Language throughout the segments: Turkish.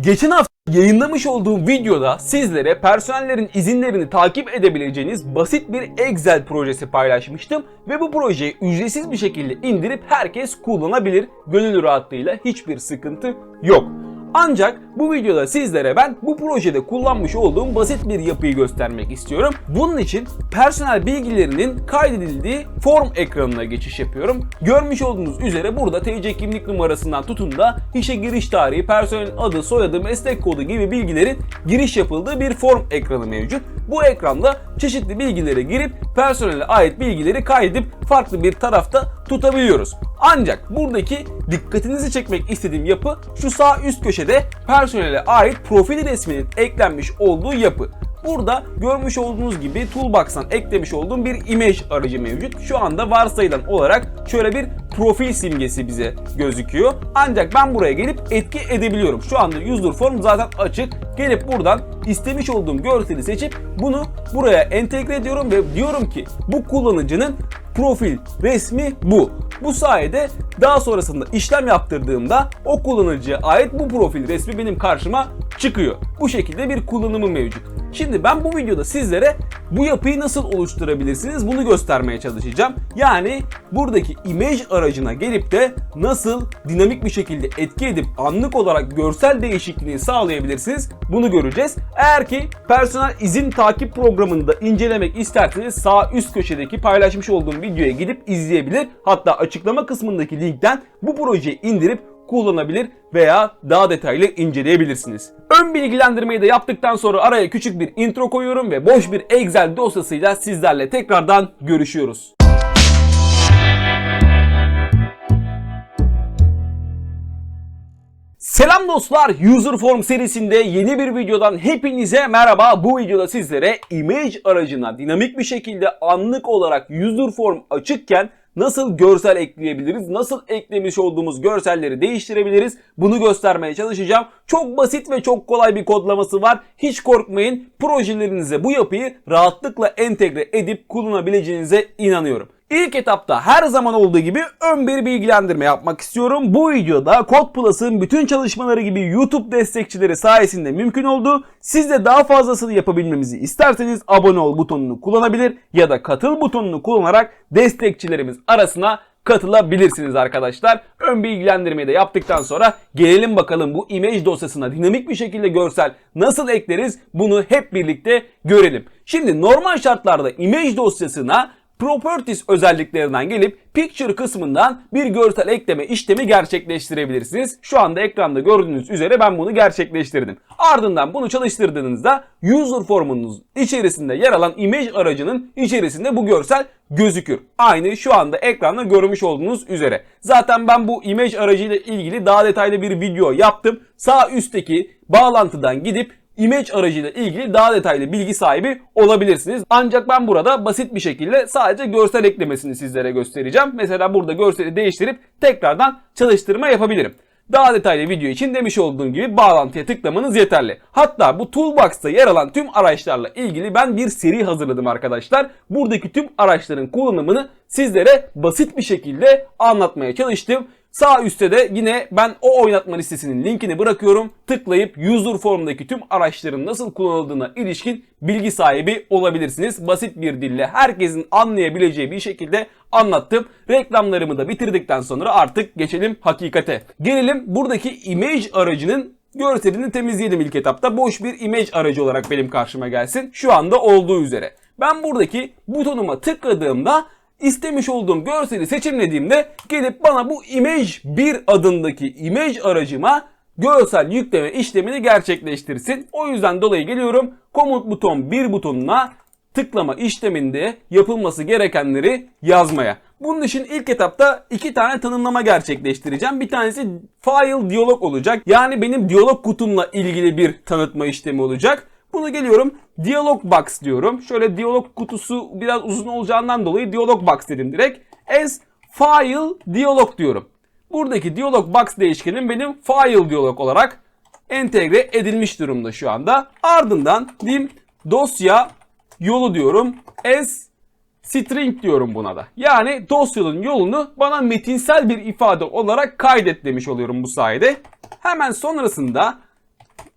Geçen hafta yayınlamış olduğum videoda sizlere personellerin izinlerini takip edebileceğiniz basit bir Excel projesi paylaşmıştım ve bu projeyi ücretsiz bir şekilde indirip herkes kullanabilir. Gönül rahatlığıyla hiçbir sıkıntı yok. Ancak bu videoda sizlere ben bu projede kullanmış olduğum basit bir yapıyı göstermek istiyorum. Bunun için personel bilgilerinin kaydedildiği form ekranına geçiş yapıyorum. Görmüş olduğunuz üzere burada TC kimlik numarasından tutun da işe giriş tarihi, personelin adı, soyadı, meslek kodu gibi bilgilerin giriş yapıldığı bir form ekranı mevcut. Bu ekranda çeşitli bilgilere girip personele ait bilgileri kaydedip farklı bir tarafta tutabiliyoruz. Ancak buradaki dikkatinizi çekmek istediğim yapı şu sağ üst köşede personele ait profil resminin eklenmiş olduğu yapı. Burada görmüş olduğunuz gibi Toolbox'tan eklemiş olduğum bir image aracı mevcut. Şu anda varsayılan olarak şöyle bir profil simgesi bize gözüküyor. Ancak ben buraya gelip etki edebiliyorum. Şu anda user form zaten açık. Gelip buradan istemiş olduğum görseli seçip bunu buraya entegre ediyorum ve diyorum ki bu kullanıcının profil resmi bu. Bu sayede daha sonrasında işlem yaptırdığımda o kullanıcıya ait bu profil resmi benim karşıma çıkıyor. Bu şekilde bir kullanımı mevcut. Şimdi ben bu videoda sizlere bu yapıyı nasıl oluşturabilirsiniz bunu göstermeye çalışacağım. Yani buradaki image aracına gelip de nasıl dinamik bir şekilde etki edip anlık olarak görsel değişikliğini sağlayabilirsiniz bunu göreceğiz. Eğer ki personel izin takip programını da incelemek isterseniz sağ üst köşedeki paylaşmış olduğum videoya gidip izleyebilir. Hatta açıklama kısmındaki linkten bu projeyi indirip kullanabilir veya daha detaylı inceleyebilirsiniz. Ön bilgilendirmeyi de yaptıktan sonra araya küçük bir intro koyuyorum ve boş bir Excel dosyasıyla sizlerle tekrardan görüşüyoruz. Selam dostlar, User Form serisinde yeni bir videodan hepinize merhaba. Bu videoda sizlere image aracına dinamik bir şekilde anlık olarak User Form açıkken nasıl görsel ekleyebiliriz, nasıl eklemiş olduğumuz görselleri değiştirebiliriz bunu göstermeye çalışacağım. Çok basit ve çok kolay bir kodlaması var. Hiç korkmayın. Projelerinize bu yapıyı rahatlıkla entegre edip kullanabileceğinize inanıyorum. İlk etapta her zaman olduğu gibi ön bir bilgilendirme yapmak istiyorum. Bu videoda Code Plus'ın bütün çalışmaları gibi YouTube destekçileri sayesinde mümkün oldu. Siz de daha fazlasını yapabilmemizi isterseniz abone ol butonunu kullanabilir ya da katıl butonunu kullanarak destekçilerimiz arasına katılabilirsiniz arkadaşlar. Ön bilgilendirmeyi de yaptıktan sonra gelelim bakalım bu image dosyasına dinamik bir şekilde görsel nasıl ekleriz bunu hep birlikte görelim. Şimdi normal şartlarda image dosyasına Properties özelliklerinden gelip Picture kısmından bir görsel ekleme işlemi gerçekleştirebilirsiniz. Şu anda ekranda gördüğünüz üzere ben bunu gerçekleştirdim. Ardından bunu çalıştırdığınızda user formunuz içerisinde yer alan image aracının içerisinde bu görsel gözükür. Aynı şu anda ekranda görmüş olduğunuz üzere. Zaten ben bu image aracıyla ilgili daha detaylı bir video yaptım. Sağ üstteki bağlantıdan gidip image aracıyla ilgili daha detaylı bilgi sahibi olabilirsiniz. Ancak ben burada basit bir şekilde sadece görsel eklemesini sizlere göstereceğim. Mesela burada görseli değiştirip tekrardan çalıştırma yapabilirim. Daha detaylı video için demiş olduğum gibi bağlantıya tıklamanız yeterli. Hatta bu toolbox'ta yer alan tüm araçlarla ilgili ben bir seri hazırladım arkadaşlar. Buradaki tüm araçların kullanımını sizlere basit bir şekilde anlatmaya çalıştım. Sağ üstte de yine ben o oynatma listesinin linkini bırakıyorum. Tıklayıp user formdaki tüm araçların nasıl kullanıldığına ilişkin bilgi sahibi olabilirsiniz. Basit bir dille herkesin anlayabileceği bir şekilde anlattım. Reklamlarımı da bitirdikten sonra artık geçelim hakikate. Gelelim buradaki image aracının görselini temizleyelim ilk etapta. Boş bir image aracı olarak benim karşıma gelsin. Şu anda olduğu üzere. Ben buradaki butonuma tıkladığımda istemiş olduğum görseli seçimlediğimde gelip bana bu image 1 adındaki image aracıma görsel yükleme işlemini gerçekleştirsin. O yüzden dolayı geliyorum komut buton 1 butonuna tıklama işleminde yapılması gerekenleri yazmaya. Bunun için ilk etapta iki tane tanımlama gerçekleştireceğim. Bir tanesi file diyalog olacak. Yani benim diyalog kutumla ilgili bir tanıtma işlemi olacak. Bunu geliyorum Dialog Box diyorum. Şöyle diyalog kutusu biraz uzun olacağından dolayı Dialog Box dedim direkt. As File Dialog diyorum. Buradaki Dialog Box değişkenim benim File Dialog olarak entegre edilmiş durumda şu anda. Ardından diyeyim dosya yolu diyorum. As string diyorum buna da. Yani dosyanın yolunu bana metinsel bir ifade olarak kaydet demiş oluyorum bu sayede. Hemen sonrasında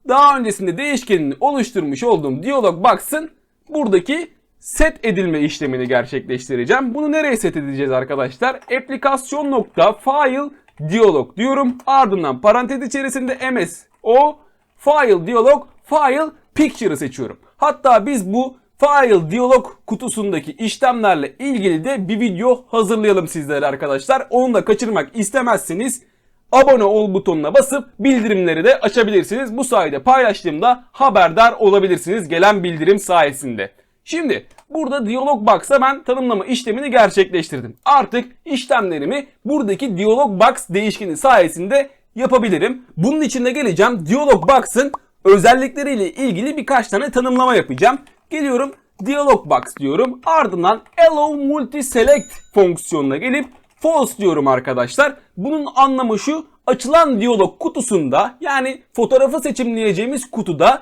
daha öncesinde değişkenini oluşturmuş olduğum Dialog Box'ın buradaki set edilme işlemini gerçekleştireceğim. Bunu nereye set edeceğiz arkadaşlar? Aplikasyon.file Dialog diyorum. Ardından parantez içerisinde ms o file dialog file picture'ı seçiyorum. Hatta biz bu file dialog kutusundaki işlemlerle ilgili de bir video hazırlayalım sizlere arkadaşlar. Onu da kaçırmak istemezseniz abone ol butonuna basıp bildirimleri de açabilirsiniz. Bu sayede paylaştığımda haberdar olabilirsiniz gelen bildirim sayesinde. Şimdi burada Dialog Box'a ben tanımlama işlemini gerçekleştirdim. Artık işlemlerimi buradaki Dialog Box değişkeni sayesinde yapabilirim. Bunun için de geleceğim Dialog Box'ın özellikleriyle ilgili birkaç tane tanımlama yapacağım. Geliyorum Dialog Box diyorum. Ardından Allow Multi Select fonksiyonuna gelip false diyorum arkadaşlar. Bunun anlamı şu. Açılan diyalog kutusunda yani fotoğrafı seçimleyeceğimiz kutuda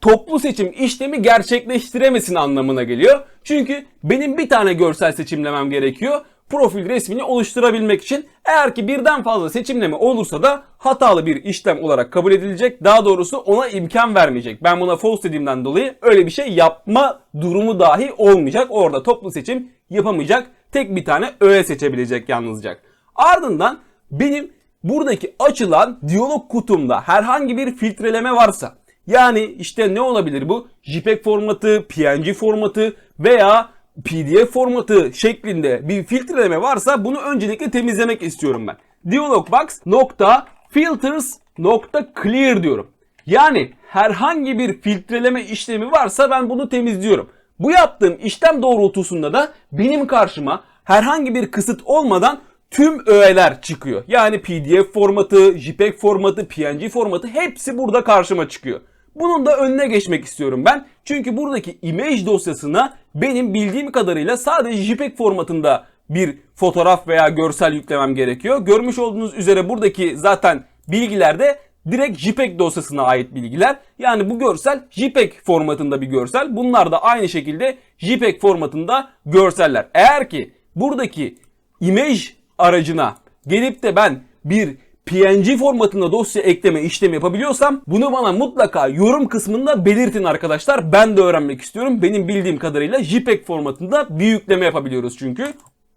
toplu seçim işlemi gerçekleştiremesin anlamına geliyor. Çünkü benim bir tane görsel seçimlemem gerekiyor. Profil resmini oluşturabilmek için eğer ki birden fazla seçimleme olursa da hatalı bir işlem olarak kabul edilecek. Daha doğrusu ona imkan vermeyecek. Ben buna false dediğimden dolayı öyle bir şey yapma durumu dahi olmayacak. Orada toplu seçim yapamayacak. Tek bir tane öğe seçebilecek yalnızca. Ardından benim buradaki açılan diyalog kutumda herhangi bir filtreleme varsa yani işte ne olabilir bu? JPEG formatı, PNG formatı veya PDF formatı şeklinde bir filtreleme varsa bunu öncelikle temizlemek istiyorum ben. Dialogbox.filters.clear diyorum. Yani herhangi bir filtreleme işlemi varsa ben bunu temizliyorum. Bu yaptığım işlem doğrultusunda da benim karşıma herhangi bir kısıt olmadan tüm öğeler çıkıyor. Yani PDF formatı, JPEG formatı, PNG formatı hepsi burada karşıma çıkıyor. Bunun da önüne geçmek istiyorum ben. Çünkü buradaki image dosyasına benim bildiğim kadarıyla sadece JPEG formatında bir fotoğraf veya görsel yüklemem gerekiyor. Görmüş olduğunuz üzere buradaki zaten bilgiler de direkt JPEG dosyasına ait bilgiler. Yani bu görsel JPEG formatında bir görsel. Bunlar da aynı şekilde JPEG formatında görseller. Eğer ki buradaki image aracına gelip de ben bir PNG formatında dosya ekleme işlemi yapabiliyorsam bunu bana mutlaka yorum kısmında belirtin arkadaşlar. Ben de öğrenmek istiyorum. Benim bildiğim kadarıyla JPEG formatında bir yükleme yapabiliyoruz çünkü.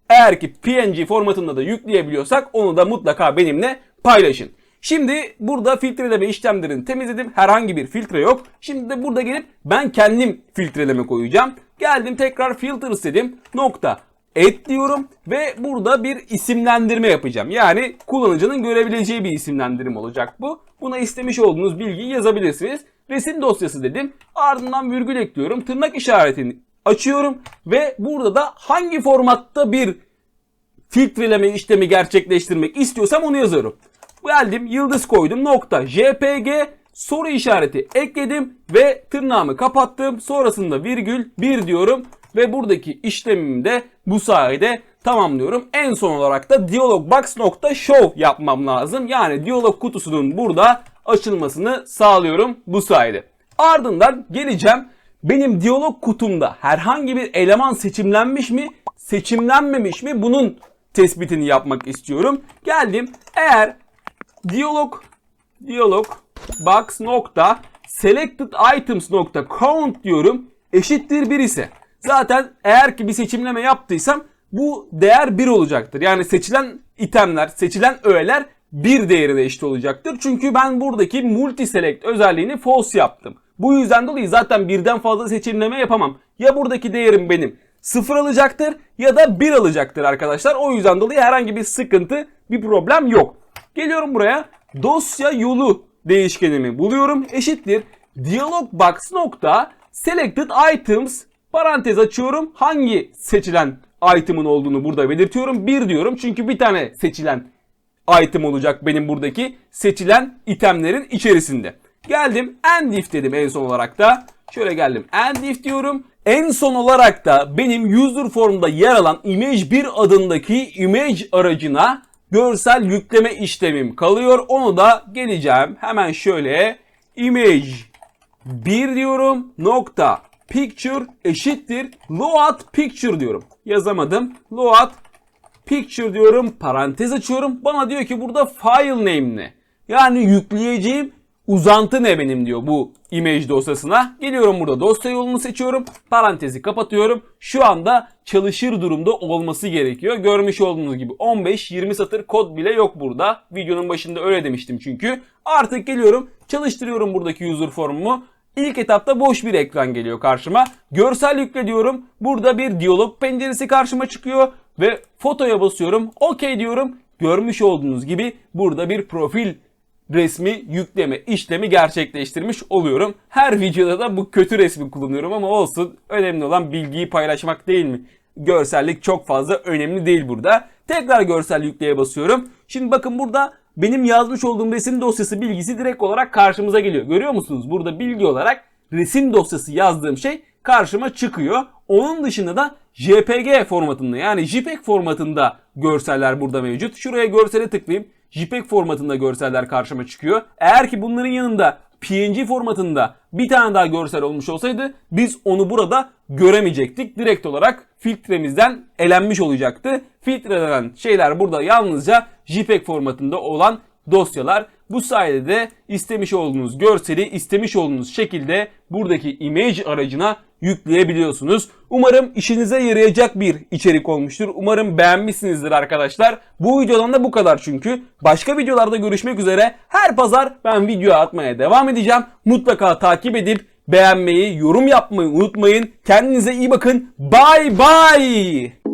Eğer ki PNG formatında da yükleyebiliyorsak onu da mutlaka benimle paylaşın. Şimdi burada filtreleme işlemlerini temizledim. Herhangi bir filtre yok. Şimdi de burada gelip ben kendim filtreleme koyacağım. Geldim tekrar filters dedim. Nokta et diyorum ve burada bir isimlendirme yapacağım. Yani kullanıcının görebileceği bir isimlendirme olacak bu. Buna istemiş olduğunuz bilgiyi yazabilirsiniz. Resim dosyası dedim. Ardından virgül ekliyorum. Tırnak işaretini açıyorum ve burada da hangi formatta bir filtreleme işlemi gerçekleştirmek istiyorsam onu yazıyorum. Geldim yıldız koydum nokta jpg soru işareti ekledim ve tırnağımı kapattım. Sonrasında virgül 1 diyorum ve buradaki işlemimi de bu sayede tamamlıyorum. En son olarak da dialogbox.show yapmam lazım. Yani diyalog kutusunun burada açılmasını sağlıyorum bu sayede. Ardından geleceğim benim diyalog kutumda herhangi bir eleman seçimlenmiş mi, seçimlenmemiş mi bunun tespitini yapmak istiyorum. Geldim. Eğer diyalog diyalog box nokta selected items nokta count diyorum eşittir 1 ise zaten eğer ki bir seçimleme yaptıysam bu değer 1 olacaktır. Yani seçilen itemler, seçilen öğeler 1 değerine eşit olacaktır. Çünkü ben buradaki multi select özelliğini false yaptım. Bu yüzden dolayı zaten birden fazla seçimleme yapamam. Ya buradaki değerim benim 0 alacaktır ya da 1 alacaktır arkadaşlar. O yüzden dolayı herhangi bir sıkıntı, bir problem yok. Geliyorum buraya. Dosya yolu değişkenimi buluyorum. Eşittir. Dialog box nokta selected items parantez açıyorum. Hangi seçilen item'ın olduğunu burada belirtiyorum. 1 diyorum çünkü bir tane seçilen item olacak benim buradaki seçilen itemlerin içerisinde. Geldim end if dedim en son olarak da. Şöyle geldim end if diyorum. En son olarak da benim user formda yer alan image 1 adındaki image aracına görsel yükleme işlemim kalıyor. Onu da geleceğim. Hemen şöyle image 1 diyorum. Nokta picture eşittir load picture diyorum. Yazamadım. Load picture diyorum. Parantez açıyorum. Bana diyor ki burada file name ne? Yani yükleyeceğim uzantı ne benim diyor bu image dosyasına. Geliyorum burada dosya yolunu seçiyorum. Parantezi kapatıyorum. Şu anda çalışır durumda olması gerekiyor. Görmüş olduğunuz gibi 15-20 satır kod bile yok burada. Videonun başında öyle demiştim çünkü. Artık geliyorum çalıştırıyorum buradaki user formumu. İlk etapta boş bir ekran geliyor karşıma. Görsel yükle diyorum. Burada bir diyalog penceresi karşıma çıkıyor ve fotoya basıyorum. OK diyorum. Görmüş olduğunuz gibi burada bir profil resmi yükleme işlemi gerçekleştirmiş oluyorum. Her videoda da bu kötü resmi kullanıyorum ama olsun. Önemli olan bilgiyi paylaşmak değil mi? Görsellik çok fazla önemli değil burada. Tekrar görsel yükleye basıyorum. Şimdi bakın burada benim yazmış olduğum resim dosyası bilgisi direkt olarak karşımıza geliyor. Görüyor musunuz? Burada bilgi olarak resim dosyası yazdığım şey karşıma çıkıyor. Onun dışında da JPG formatında yani JPEG formatında görseller burada mevcut. Şuraya görsele tıklayayım. JPEG formatında görseller karşıma çıkıyor. Eğer ki bunların yanında PNG formatında bir tane daha görsel olmuş olsaydı biz onu burada göremeyecektik. Direkt olarak filtremizden elenmiş olacaktı. Filtrelenen şeyler burada yalnızca JPEG formatında olan dosyalar. Bu sayede de istemiş olduğunuz görseli istemiş olduğunuz şekilde buradaki image aracına yükleyebiliyorsunuz. Umarım işinize yarayacak bir içerik olmuştur. Umarım beğenmişsinizdir arkadaşlar. Bu videodan da bu kadar çünkü. Başka videolarda görüşmek üzere. Her pazar ben video atmaya devam edeceğim. Mutlaka takip edip beğenmeyi, yorum yapmayı unutmayın. Kendinize iyi bakın. Bye bye.